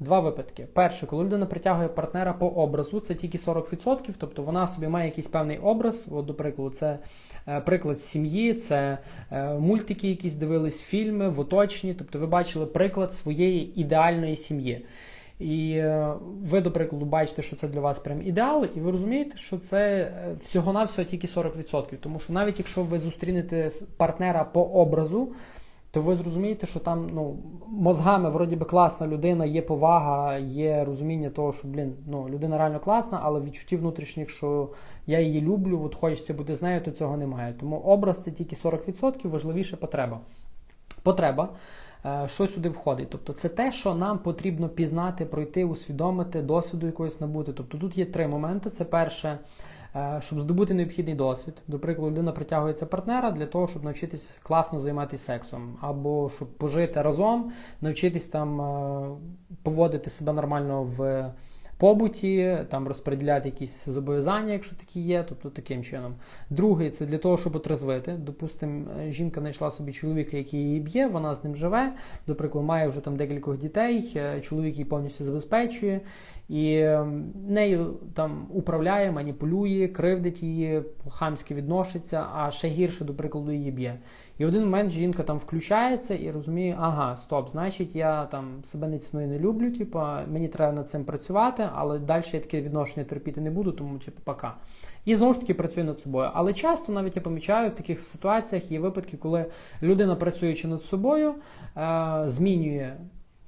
Два випадки. Перше, коли людина притягує партнера по образу, це тільки 40%, тобто вона собі має якийсь певний образ. От, до прикладу, це е, приклад сім'ї, це е, мультики, якісь дивились, фільми в оточенні. Тобто ви бачили приклад своєї ідеальної сім'ї. І е, ви, до прикладу, бачите, що це для вас прям ідеал, і ви розумієте, що це всього-навсього тільки 40%. Тому що навіть якщо ви зустрінете партнера по образу, то ви зрозумієте, що там ну, мозгами вроді би класна людина, є повага, є розуміння того, що блін, ну, людина реально класна, але відчуттів внутрішніх, що я її люблю, от хочеться бути з нею, то цього немає. Тому образ це тільки 40%, важливіше потреба. Потреба. е, Що сюди входить? Тобто це те, що нам потрібно пізнати, пройти, усвідомити, досвіду якогось набути. Тобто тут є три моменти. Це перше, щоб здобути необхідний досвід. До прикладу, людина притягується партнера для того, щоб навчитись класно займатися сексом, або щоб пожити разом, навчитись там е, поводити себе нормально в побуті, там розподіляти якісь зобов'язання, якщо такі є, тобто таким чином. Другий це для того, щоб отрезвити. Допустимо, жінка знайшла собі чоловіка, який її б'є, вона з ним живе. До прикладу, має вже там декількох дітей, е, чоловік її повністю забезпечує, і е, нею там управляє, маніпулює, кривдить її, хамськи відноситься, а ще гірше, до прикладу, її б'є. І один момент жінка там включається і розуміє, ага, стоп, значить, я там себе не ціную, не люблю, типу, мені треба над цим працювати, але далі я таке відношення терпіти не буду, тому типу, пока. І знову ж таки працює над собою. Але часто навіть я помічаю в таких ситуаціях є випадки, коли людина, працюючи над собою, е- змінює.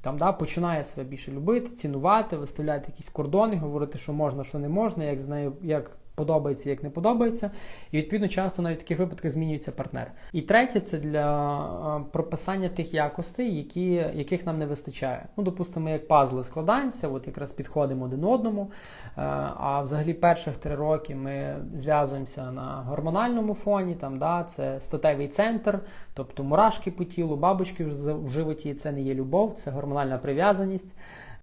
Там да, починає себе більше любити, цінувати, виставляти якісь кордони, говорити, що можна, що не можна, як з нею як подобається, як не подобається. І відповідно часто навіть в таких випадках змінюється партнер. І третє це для е, прописання тих якостей, які, яких нам не вистачає. Ну, допустимо, ми як пазли складаємося, от якраз підходимо один одному. Е, А взагалі перших три роки ми зв'язуємося на гормональному фоні. Там да, це статевий центр, тобто мурашки по тілу, бабочки в животі. Це не є любов, це гормональна прив'язаність.